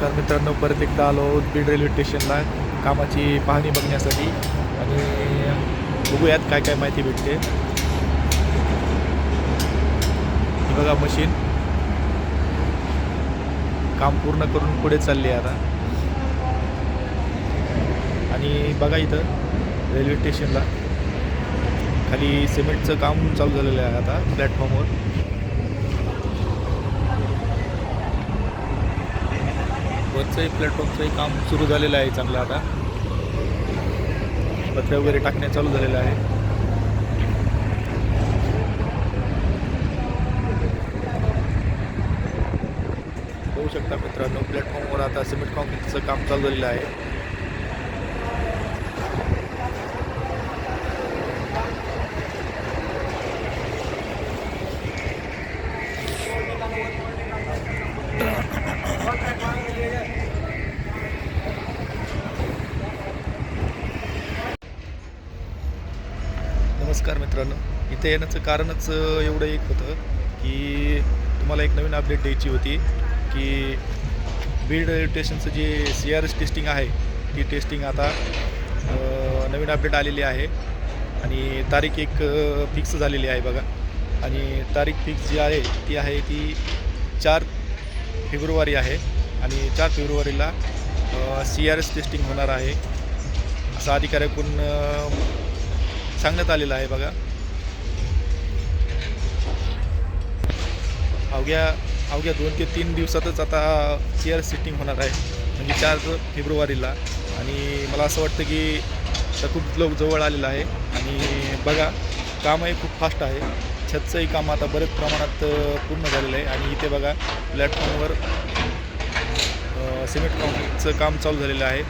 नमस्कार मित्रांनो परत एकदा आलो बीड रेल्वे स्टेशनला कामाची पाहणी बघण्यासाठी. आणि बघूयात काय काय माहिती भेटते. ही बघा मशीन काम पूर्ण करून पुढे चालली आहे आता. आणि बघा इथं रेल्वे स्टेशनला खाली सिमेंटचं काम चालू झालेलं आहे आता प्लॅटफॉर्मवर वरचंही प्लॅटफॉर्मचंही काम सुरू झालेलं आहे चांगलं आता. पत्रे वगैरे टाकणे चालू झालेलं आहे. होऊ शकता मित्रांनो प्लॅटफॉर्मवर आता सिमेंट कॉन्क्रीटचं काम चालू झालेलं आहे. नमस्कार मित्रांनो. इथे येण्याचं कारणच एवढं एक होतं की तुम्हाला एक नवीन अपडेट द्यायची होती की बीड रेल्वे स्टेशनचं जे सी आर एस टेस्टिंग आहे ती टेस्टिंग आता नवीन अपडेट आलेली आहे. आणि तारीख एक फिक्स झालेली आहे बघा. आणि तारीख फिक्स जी आहे ती आहे ती चार फेब्रुवारी आहे. आणि चार फेब्रुवारीला सी आर एस टेस्टिंग होणार आहे. असं अधिकाऱ्याकडून सांगण्यात आलेलं आहे बघा. अवघ्या अवघ्या दोन ते तीन दिवसातच आता चेअर सिटिंग होणार आहे. म्हणजे चार फेब्रुवारीला. आणि मला असं वाटतं की आता खूप लोक जवळ आलेलं आहे. आणि बघा कामही खूप फास्ट आहे. छतचंही काम आता बरेच प्रमाणात पूर्ण झालेलं आहे. आणि इथे बघा प्लॅटफॉर्मवर सिमेंट कॉन्क्रीटचं काम चालू झालेलं आहे.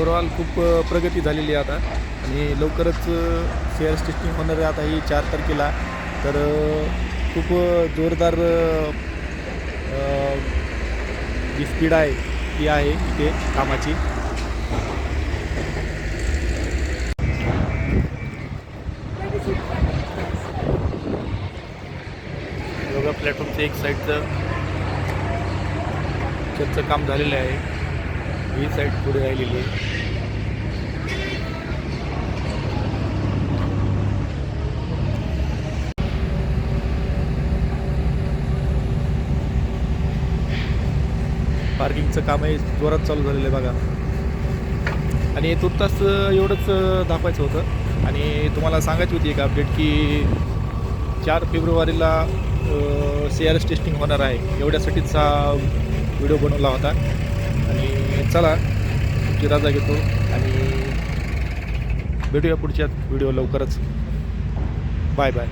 ओव्हरऑल खूप प्रगती झालेली आहे आता. आणि लवकरच शेअर टेस्टिंग होणार आहे आता ही चार तारखेला. तर खूप जोरदार जी स्पीड आहे ती आहे इथे कामाची. योगा प्लॅटफॉर्मचं एक साईडचं त्याचं काम झालेलं आहे. ही साईड पुढे राहिलेली आहे. पार्किंगचं कामही जोरात चालू झालेलं आहे बघा. आणि तुर्तास एवढंच दाखवायचं होतं. आणि तुम्हाला सांगायची होती एक अपडेट की चार फेब्रुवारीला सी आर एस टेस्टिंग होणार आहे. एवढ्यासाठीच हा व्हिडिओ बनवला होता. आणि चला तुमची राजा घेतो आणि भेटूया पुढच्या व्हिडिओ लवकरच. Bye bye.